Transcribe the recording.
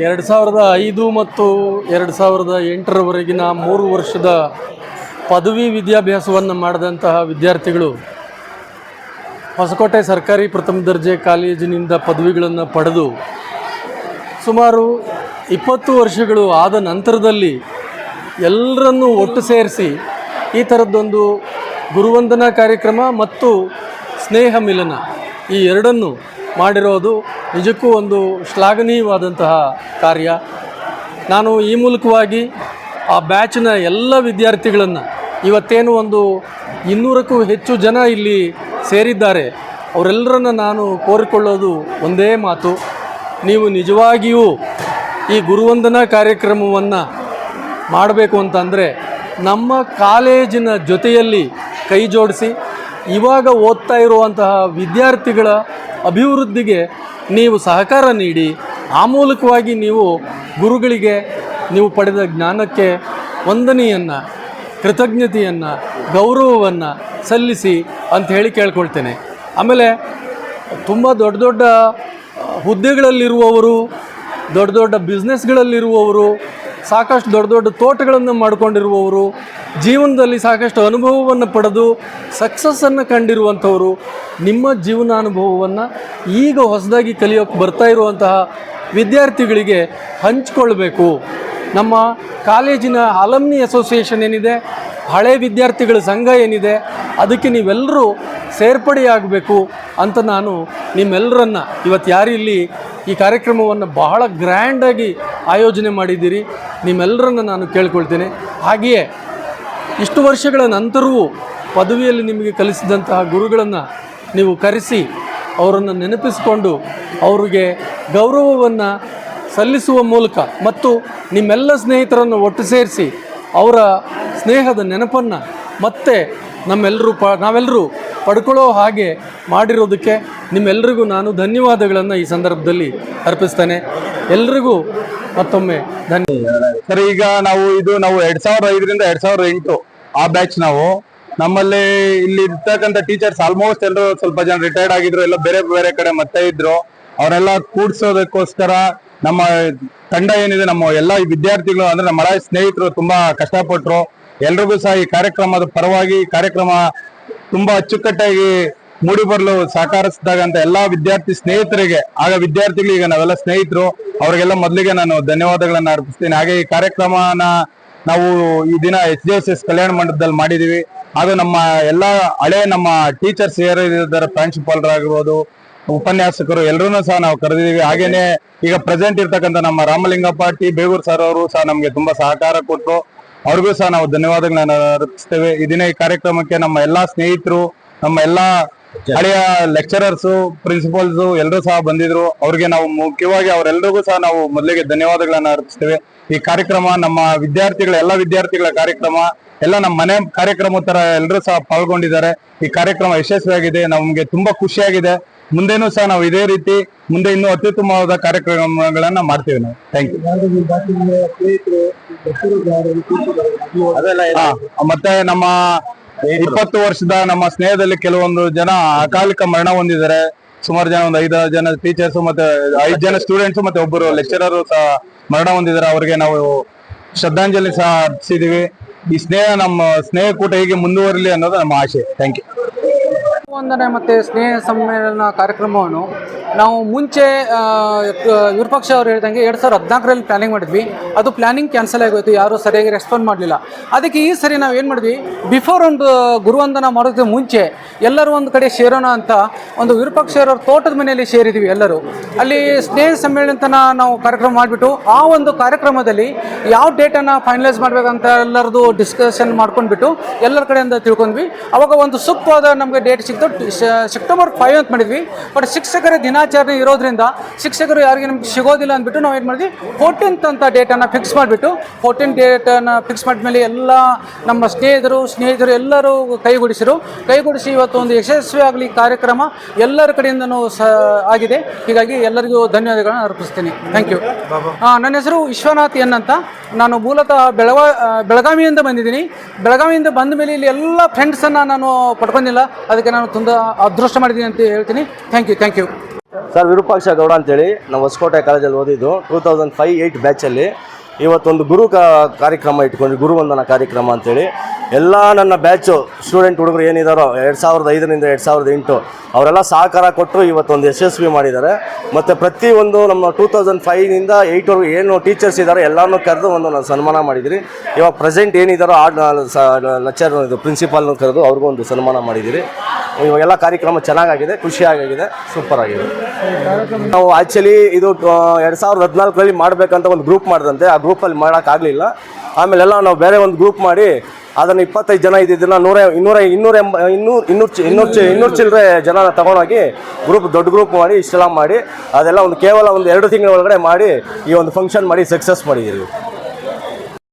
ಎರಡು ಸಾವಿರದ ಐದು ಮತ್ತು ಎರಡು ಸಾವಿರದ ಎಂಟರವರೆಗಿನ ಮೂರು ವರ್ಷದ ಪದವಿ ವಿದ್ಯಾಭ್ಯಾಸವನ್ನು ಮಾಡಿದಂತಹ ವಿದ್ಯಾರ್ಥಿಗಳು ಹೊಸಕೋಟೆ ಸರ್ಕಾರಿ ಪ್ರಥಮ ದರ್ಜೆ ಕಾಲೇಜಿನಿಂದ ಪದವಿಗಳನ್ನು ಪಡೆದು ಸುಮಾರು ಇಪ್ಪತ್ತು ವರ್ಷಗಳು ಆದ ನಂತರದಲ್ಲಿ ಎಲ್ಲರನ್ನೂ ಒಟ್ಟು ಸೇರಿಸಿ ಈ ಥರದ್ದೊಂದು ಗುರುವಂದನಾ ಕಾರ್ಯಕ್ರಮ ಮತ್ತು ಸ್ನೇಹ ಮಿಲನ ಈ ಎರಡನ್ನು ಮಾಡಿರೋದು ನಿಜಕ್ಕೂ ಒಂದು ಶ್ಲಾಘನೀಯವಾದಂತಹ ಕಾರ್ಯ. ನಾನು ಈ ಮೂಲಕವಾಗಿ ಆ ಬ್ಯಾಚ್ನ ಎಲ್ಲ ವಿದ್ಯಾರ್ಥಿಗಳನ್ನು ಇವತ್ತೇನು ಒಂದು ಇನ್ನೂರಕ್ಕೂ ಹೆಚ್ಚು ಜನ ಇಲ್ಲಿ ಸೇರಿದ್ದಾರೆ. ಅವರೆಲ್ಲರನ್ನು ನಾನು ಕೋರಿಕೊಳ್ಳೋದು ಒಂದೇ ಮಾತು. ನೀವು ನಿಜವಾಗಿಯೂ ಈ ಗುರುವಂದನಾ ಕಾರ್ಯಕ್ರಮವನ್ನು ಮಾಡಬೇಕು ಅಂತಂದರೆ ನಮ್ಮ ಕಾಲೇಜಿನ ಜೊತೆಯಲ್ಲಿ ಕೈ ಜೋಡಿಸಿ, ಇವಾಗ ಓದ್ತಾ ಇರುವಂತಹ ವಿದ್ಯಾರ್ಥಿಗಳ ಅಭಿವೃದ್ಧಿಗೆ ನೀವು ಸಹಕಾರ ನೀಡಿ ಆ ನೀವು ಗುರುಗಳಿಗೆ ನೀವು ಪಡೆದ ಜ್ಞಾನಕ್ಕೆ ವಂದನೆಯನ್ನು, ಕೃತಜ್ಞತೆಯನ್ನು, ಗೌರವವನ್ನು ಸಲ್ಲಿಸಿ ಅಂತ ಹೇಳಿ ಕೇಳ್ಕೊಳ್ತೇನೆ. ಆಮೇಲೆ ತುಂಬ ದೊಡ್ಡ ದೊಡ್ಡ ಹುದ್ದೆಗಳಲ್ಲಿರುವವರು, ದೊಡ್ಡ ದೊಡ್ಡ ಬಿಸ್ನೆಸ್ಗಳಲ್ಲಿರುವವರು, ಸಾಕಷ್ಟು ದೊಡ್ಡ ದೊಡ್ಡ ತೋಟಗಳನ್ನು ಮಾಡಿಕೊಂಡಿರುವವರು, ಜೀವನದಲ್ಲಿ ಸಾಕಷ್ಟು ಅನುಭವವನ್ನು ಪಡೆದು ಸಕ್ಸಸ್ಸನ್ನು ಕಂಡಿರುವಂಥವರು ನಿಮ್ಮ ಜೀವನಾನುಭವವನ್ನು ಈಗ ಹೊಸದಾಗಿ ಕಲಿಯೋಕ್ಕೆ ಬರ್ತಾ ಇರುವಂತಹ ವಿದ್ಯಾರ್ಥಿಗಳಿಗೆ ಹಂಚಿಕೊಳ್ಬೇಕು. ನಮ್ಮ ಕಾಲೇಜಿನ ಅಲಮ್ನಿ ಅಸೋಸಿಯೇಷನ್ ಏನಿದೆ, ಹಳೆ ವಿದ್ಯಾರ್ಥಿಗಳ ಸಂಘ ಏನಿದೆ, ಅದಕ್ಕೆ ನೀವೆಲ್ಲರೂ ಸೇರ್ಪಡೆಯಾಗಬೇಕು ಅಂತ ನಾನು ನಿಮ್ಮೆಲ್ಲರನ್ನ ಇವತ್ತು ಯಾರು ಇಲ್ಲಿ ಈ ಕಾರ್ಯಕ್ರಮವನ್ನು ಬಹಳ ಗ್ರ್ಯಾಂಡಾಗಿ ಆಯೋಜನೆ ಮಾಡಿದ್ದೀರಿ ನಿಮ್ಮೆಲ್ಲರನ್ನ ನಾನು ಕೇಳ್ಕೊಳ್ತೇನೆ. ಹಾಗೆಯೇ ಇಷ್ಟು ವರ್ಷಗಳ ನಂತರವೂ ಪದವಿಯಲ್ಲಿ ನಿಮಗೆ ಕಲಿಸಿದಂತಹ ಗುರುಗಳನ್ನು ನೀವು ಕರೆಸಿ ಅವರನ್ನು ನೆನಪಿಸಿಕೊಂಡು ಅವರಿಗೆ ಗೌರವವನ್ನು ಸಲ್ಲಿಸುವ ಮೂಲಕ ಮತ್ತು ನಿಮ್ಮೆಲ್ಲ ಸ್ನೇಹಿತರನ್ನು ಒಟ್ಟು ಸೇರಿಸಿ ಅವರ ಸ್ನೇಹದ ನೆನಪನ್ನು ಮತ್ತೆ ನಮ್ಮೆಲ್ಲರೂ ಪ, ನಾವೆಲ್ಲರೂ ಪಡ್ಕೊಳ್ಳೋ ಹಾಗೆ ಮಾಡಿರೋದಕ್ಕೆ ನಿಮ್ಮೆಲ್ಲರಿಗೂ ನಾನು ಧನ್ಯವಾದಗಳನ್ನು ಈ ಸಂದರ್ಭದಲ್ಲಿ ಅರ್ಪಿಸ್ತೇನೆ. ಎಲ್ರಿಗೂ ಮತ್ತೊಮ್ಮೆ ಧನ್ಯ ಸರ್, ಈಗ ನಾವು ಇದು ನಾವು ಎರಡು ಸಾವಿರದ ಐದರಿಂದ ಎರಡು ಸಾವಿರದ ಎಂಟು ಆ ಬ್ಯಾಚ್ ನಾವು ನಮ್ಮಲ್ಲಿ ಇಲ್ಲಿ ಇರ್ತಕ್ಕಂಥ ಟೀಚರ್ಸ್ ಆಲ್ಮೋಸ್ಟ್ ಎಲ್ಲರೂ ಸ್ವಲ್ಪ ಜನ ರಿಟೈರ್ಡ್ ಆಗಿದ್ರು, ಎಲ್ಲ ಬೇರೆ ಬೇರೆ ಕಡೆ ಮತ್ತೆ ಇದ್ರು. ಅವರೆಲ್ಲ ಕೂಡ್ಸೋದಕ್ಕೋಸ್ಕರ ನಮ್ಮ ತಂಡ ಏನಿದೆ, ನಮ್ಮ ಎಲ್ಲ ವಿದ್ಯಾರ್ಥಿಗಳು ಅಂದ್ರೆ ನಮ್ಮ ಮಳೆ ಸ್ನೇಹಿತರು ತುಂಬಾ ಕಷ್ಟಪಟ್ಟರು ಎಲ್ರಿಗೂ ಸಹ ಈ ಕಾರ್ಯಕ್ರಮದ ಪರವಾಗಿ ಕಾರ್ಯಕ್ರಮ ತುಂಬಾ ಅಚ್ಚುಕಟ್ಟಾಗಿ ಮೂಡಿ ಬರಲು ಸಹಕರಿಸಿದಾಗ ಅಂತ ಎಲ್ಲಾ ವಿದ್ಯಾರ್ಥಿ ಸ್ನೇಹಿತರಿಗೆ, ಆಗ ವಿದ್ಯಾರ್ಥಿಗಳು ಈಗ ನಾವೆಲ್ಲ ಸ್ನೇಹಿತರು, ಅವರಿಗೆಲ್ಲ ಮೊದಲಿಗೆ ನಾನು ಧನ್ಯವಾದಗಳನ್ನ ಅರ್ಪಿಸ್ತೀನಿ. ಹಾಗೆ ಈ ಕಾರ್ಯಕ್ರಮನ ನಾವು ಈ ದಿನ ಎಚ್ ಎಸ್ ಕಲ್ಯಾಣ ಮಂಟಪದಲ್ಲಿ ಮಾಡಿದೀವಿ ಹಾಗೂ ನಮ್ಮ ಎಲ್ಲ ಹಳೆ ನಮ್ಮ ಟೀಚರ್ಸ್ ಯಾರಿದ್ದಾರೆ ಪ್ರಾಂಶುಪಾಲರಾಗಿರ್ಬೋದು ಉಪನ್ಯಾಸಕರು ಎಲ್ಲರೂ ಸಹ ನಾವು ಕರೆದಿದ್ದೀವಿ. ಹಾಗೇನೆ ಈಗ ಪ್ರೆಸೆಂಟ್ ಇರ್ತಕ್ಕಂಥ ನಮ್ಮ ರಾಮಲಿಂಗಪ್ಪ ಟಿ. ಬೇಗೂರ್ ಸರ್ ಅವರು ಸಹ ನಮಗೆ ತುಂಬಾ ಸಹಕಾರ ಕೊಟ್ಟರು ಅವ್ರಿಗೂ ಸಹ ನಾವು ಧನ್ಯವಾದಗಳನ್ನ ಅರ್ಪಿಸ್ತೇವೆ. ಈ ದಿನ ಈ ಕಾರ್ಯಕ್ರಮಕ್ಕೆ ನಮ್ಮ ಎಲ್ಲಾ ಸ್ನೇಹಿತರು, ನಮ್ಮ ಎಲ್ಲಾ ಹಳೆಯ ಲೆಕ್ಚರರ್ಸ್ ಪ್ರಿನ್ಸಿಪಲ್ಸ್ ಎಲ್ಲರೂ ಸಹ ಬಂದಿದ್ರು. ಅವ್ರಿಗೆ ನಾವು ಮುಖ್ಯವಾಗಿ ಅವರೆಲ್ಲರಿಗೂ ಸಹ ನಾವು ಮೊದಲಿಗೆ ಧನ್ಯವಾದಗಳನ್ನ ಅರ್ಪಿಸ್ತೇವೆ. ಈ ಕಾರ್ಯಕ್ರಮ ನಮ್ಮ ವಿದ್ಯಾರ್ಥಿಗಳ ಎಲ್ಲ ವಿದ್ಯಾರ್ಥಿಗಳ ಕಾರ್ಯಕ್ರಮ ಎಲ್ಲ ನಮ್ಮ ಮನೆ ಕಾರ್ಯಕ್ರಮ ತರ ಎಲ್ಲರೂ ಸಹ ಪಾಲ್ಗೊಂಡಿದ್ದಾರೆ. ಈ ಕಾರ್ಯಕ್ರಮ ಯಶಸ್ವಿಯಾಗಿದೆ ನಮ್ಗೆ ತುಂಬಾ ಖುಷಿಯಾಗಿದೆ. ಮುಂದೆನೂ ಸಹ ನಾವು ಇದೇ ರೀತಿ ಮುಂದೆ ಇನ್ನೂ ಅತ್ಯುತ್ತಮವಾದ ಕಾರ್ಯಕ್ರಮಗಳನ್ನ ಮಾಡ್ತೀವಿ ನಾವು. ಥ್ಯಾಂಕ್ ಯು ಮತ್ತೆ ನಮ್ಮ ಇಪ್ಪತ್ತು ವರ್ಷದ ನಮ್ಮ ಸ್ನೇಹದಲ್ಲಿ ಕೆಲವೊಂದು ಜನ ಅಕಾಲಿಕ ಮರಣ ಹೊಂದಿದ್ದಾರೆ. ಸುಮಾರು ಜನ ಒಂದು ಐದು ಜನ ಟೀಚರ್ಸ್ ಮತ್ತೆ ಐದು ಜನ ಸ್ಟೂಡೆಂಟ್ಸ್ ಮತ್ತೆ ಒಬ್ಬರು ಲೆಕ್ಚರರ್ ಸಹ ಮರಣ ಹೊಂದಿದ್ದಾರೆ. ಅವರಿಗೆ ನಾವು ಶ್ರದ್ಧಾಂಜಲಿ ಸಹ ಅರ್ಪಿಸಿದೀವಿ. ಈ ಸ್ನೇಹ ನಮ್ಮ ಸ್ನೇಹ ಕೂಟ ಹೀಗೆ ಮುಂದುವರಲಿ ಅನ್ನೋದು ನಮ್ಮ ಆಶೆ. ಥ್ಯಾಂಕ್ ಯು ವಂದನೆ ಮತ್ತು ಸ್ನೇಹ ಸಮ್ಮೇಳನ ಕಾರ್ಯಕ್ರಮವನ್ನು ನಾವು ಮುಂಚೆ ವಿರುಪಕ್ಷ ಅವರು ಹೇಳಿದಂಗೆ ಎರಡು ಸಾವಿರದ ಹದಿನಾಲ್ಕರಲ್ಲಿ ಪ್ಲಾನಿಂಗ್ ಮಾಡಿದ್ವಿ. ಅದು ಪ್ಲಾನಿಂಗ್ ಕ್ಯಾನ್ಸಲ್ ಆಗೋಯ್ತು. ಯಾರೂ ಸರಿಯಾಗಿ ರೆಸ್ಪಾಂಡ್ ಮಾಡಲಿಲ್ಲ. ಅದಕ್ಕೆ ಈ ಸರಿ ನಾವು ಏನು ಮಾಡಿದ್ವಿ? ಬಿಫೋರ್ ಒಂದು ಗುರುವಂದನ ಮಾಡೋದಕ್ಕೆ ಮುಂಚೆ ಎಲ್ಲರೂ ಒಂದು ಕಡೆ ಸೇರೋಣ ಅಂತ ಒಂದು ವಿರೂಪಾಕ್ಷ ಅವರ ತೋಟದ ಮನೆಯಲ್ಲಿ ಸೇರಿದ್ವಿ ಎಲ್ಲರೂ. ಅಲ್ಲಿ ಸ್ನೇಹ ಸಮ್ಮೇಳನ ನಾವು ಕಾರ್ಯಕ್ರಮ ಮಾಡಿಬಿಟ್ಟು ಆ ಒಂದು ಕಾರ್ಯಕ್ರಮದಲ್ಲಿ ಯಾವ ಡೇಟನ್ನು ಫೈನಲೈಸ್ ಮಾಡಬೇಕಂತ ಎಲ್ಲರದು ಡಿಸ್ಕಷನ್ ಮಾಡ್ಕೊಂಡ್ಬಿಟ್ಟು ಎಲ್ಲರ ಕಡೆಯಿಂದ ತಿಳ್ಕೊಂಡ್ವಿ. ಅವಾಗ ಒಂದು ಸೂಕ್ತವಾದ ನಮಗೆ ಡೇಟ್ ಸಿಕ್ತು. ಸೆಪ್ಟೆಂಬರ್ ಫೈವ್ ಅಂತ ಮಾಡಿದ್ವಿ. ಬಟ್ ಶಿಕ್ಷಕರ ದಿನಾಚರಣೆ ಇರೋದ್ರಿಂದ ಶಿಕ್ಷಕರು ಯಾರಿಗೆ ನಮ್ಗೆ ಸಿಗೋದಿಲ್ಲ ಅಂದ್ಬಿಟ್ಟು ನಾವು ಏನು ಮಾಡಿದ್ವಿ? ಫೋರ್ಟೀನ್ತ್ ಅಂತ ಡೇಟನ್ನು ಫಿಕ್ಸ್ ಮಾಡಿಬಿಟ್ಟು ಫೋರ್ಟೀನ್ ಡೇಟನ್ನು ಫಿಕ್ಸ್ ಮಾಡಿದ್ಮೇಲೆ ಎಲ್ಲ ನಮ್ಮ ಸ್ನೇಹಿತರು ಸ್ನೇಹಿತರು ಎಲ್ಲರೂ ಕೈಗೂಡಿಸಿರು. ಕೈಗೂಡಿಸಿ ಇವತ್ತು ಒಂದು ಯಶಸ್ವಿ ಆಗಲಿ ಕಾರ್ಯಕ್ರಮ ಎಲ್ಲರ ಕಡೆಯಿಂದನೂ ಸ ಆಗಿದೆ. ಹೀಗಾಗಿ ಎಲ್ಲರಿಗೂ ಧನ್ಯವಾದಗಳನ್ನು ಅರ್ಪಿಸ್ತೀನಿ. ಥ್ಯಾಂಕ್ ಯು ನನ್ನ ಹೆಸರು ವಿಶ್ವನಾಥ್ ಎನ್ ಅಂತ. ನಾನು ಮೂಲತಃ ಬೆಳಗ ಬೆಳಗಾವಿಯಿಂದ ಬಂದಿದ್ದೀನಿ. ಬೆಳಗಾವಿಯಿಂದ ಬಂದ ಮೇಲೆ ಇಲ್ಲಿ ಎಲ್ಲ ಫ್ರೆಂಡ್ಸನ್ನು ನಾನು ಪಡ್ಕೊಂಡಿಲ್ಲ. ಅದಕ್ಕೆ ನಾನು ತುಂಬ ಅದೃಷ್ಟ ಮಾಡಿದ್ದೀನಿ ಅಂತ ಹೇಳ್ತೀನಿ. Thank you thank you sir, Virupaksha Gowda ಅಂತೇಳಿ. ನಾವು ಹೊಸಕೋಟೆ ಕಾಲೇಜಲ್ಲಿ ಓದಿದ್ದು ಟೂ ತೌಸಂಡ್ ಫೈವ್ ಏಯ್ಟ್ ಬ್ಯಾಚಲ್ಲಿ ಇವತ್ತೊಂದು ಗುರು ಕಾರ್ಯಕ್ರಮ ಗುರು ಗುರುವಂದನ ಕಾರ್ಯಕ್ರಮ ಅಂತೇಳಿ. ಎಲ್ಲ ನನ್ನ ಬ್ಯಾಚು ಸ್ಟೂಡೆಂಟ್ ಹುಡುಗರು ಏನಿದಾರೋ, ಎರಡು ಸಾವಿರದ ಐದರಿಂದ ಎರಡು ಸಾವಿರದ ಎಂಟು, ಅವರೆಲ್ಲ ಸಹಕಾರ ಕೊಟ್ಟು ಇವತ್ತೊಂದು ಯಶಸ್ವಿ ಮಾಡಿದ್ದಾರೆ. ಮತ್ತು ಪ್ರತಿಯೊಂದು ನಮ್ಮ ಟೂ ತೌಸಂಡ್ ಫೈವ್ನಿಂದ ಏಯ್ಟ್ವರೆಗೂ ಏನು ಟೀಚರ್ಸ್ ಇದ್ದಾರೆ ಎಲ್ಲರನ್ನೂ ಕರೆದು ಒಂದು ನಾನು ಸನ್ಮಾನ ಮಾಡಿದ್ದೀರಿ ಇವಾಗ ಪ್ರೆಸೆಂಟ್ ಏನಿದ್ದಾರೋ ಆ ಲೆಕ್ಚರ್ ಇದು ಪ್ರಿನ್ಸಿಪಾಲ್ನ ಕರೆದು ಅವ್ರಿಗೂ ಒಂದು ಸನ್ಮಾನ ಮಾಡಿದ್ದೀರಿ. ಇವಾಗೆಲ್ಲ ಕಾರ್ಯಕ್ರಮ ಚೆನ್ನಾಗಾಗಿದೆ, ಖುಷಿಯಾಗಿದೆ ಸೂಪರ್ ಆಗಿದೆ. ನಾವು ಆ್ಯಕ್ಚುಲಿ ಇದು ಎರಡು ಸಾವಿರದ ಹದಿನಾಲ್ಕರಲ್ಲಿ ಮಾಡಬೇಕಂತ ಒಂದು ಗ್ರೂಪ್ ಮಾಡಿದಂತೆ. ಆ ಗ್ರೂಪಲ್ಲಿ ಮಾಡೋಕ್ಕಾಗಲಿಲ್ಲ ಆಮೇಲೆಲ್ಲ ನಾವು ಬೇರೆ ಒಂದು ಗ್ರೂಪ್ ಮಾಡಿ ಅದನ್ನು ಇಪ್ಪತ್ತೈದು ಜನ ಇದ್ದಿದ್ದನ್ನ ನೂರ, ಇನ್ನೂರ ಇನ್ನೂರ ಎಂಬ, ಇನ್ನೂರು ಇನ್ನೂರು ಚಿ ಇನ್ನೂರು ಚಿ, ಇನ್ನೂರು ಚಿಲ್ಲರೆ ಜನನ ತಗೊಂಡೋಗಿ ಗ್ರೂಪ್ ದೊಡ್ಡ ಗ್ರೂಪ್ ಮಾಡಿ ಇಷ್ಟೆಲ್ಲ ಮಾಡಿ ಅದೆಲ್ಲ ಒಂದು ಕೇವಲ ಒಂದು ಎರಡು ತಿಂಗಳ ಒಳಗಡೆ ಮಾಡಿ ಈ ಒಂದು ಫಂಕ್ಷನ್ ಮಾಡಿ ಸಕ್ಸಸ್ ಮಾಡಿದ್ದೀವಿ